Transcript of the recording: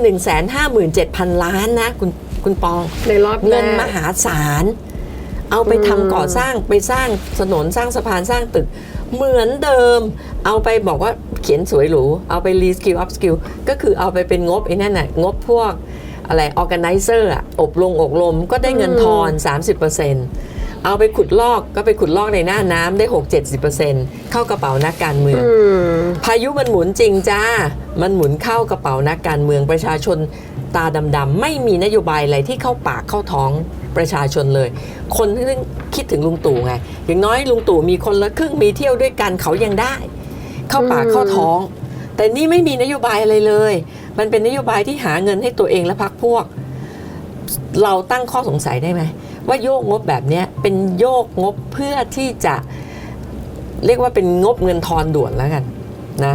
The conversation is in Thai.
1 5 7 0 0 0 ล้านนะคุณคุณปองในรอบแรกเงินมหาศาล เอาไปอืมทำก่อสร้างไปสร้างถนนสร้างสะพานสร้างตึก เหมือนเดิม เอาไปบอกว่าเขียนสวยหรู เอาไปรีสกิลอัพสกิลก็คือเอาไปเป็นงบไอ้นั่นน่ะงบพวกอะไรออแกไนเซอร์อบรมอบรมก็ได้เงินทอน 30%เอาไปขุดลอกก็ไปขุดลอกในหน้าน้ำได้ 6-70%เข้ากระเป๋านักการเมืองอืมพายุมันหมุนจริงจ้า มันหมุนเข้ากระเป๋านักการเมืองประชาชนตาดำๆไม่มีนโยบายอะไรที่เข้าปากเข้าท้องประชาชนเลย คนที่คิดถึงลุงตู่ไง อย่างน้อยลุงตู่มีคนละครึ่งมีเที่ยวด้วยกันเขายังได้ เข้าปากอืมเข้าท้อง แต่นี่ไม่มีนโยบายอะไรเลย มันเป็นนโยบายที่หาเงินให้ตัวเองและพรรคพวก เราตั้งข้อสงสัยได้ไหม ว่าโยกงบแบบนี้เป็นโยกงบเพื่อที่จะเรียกว่าเป็นงบเงินทอนด่วนแล้วกันนะ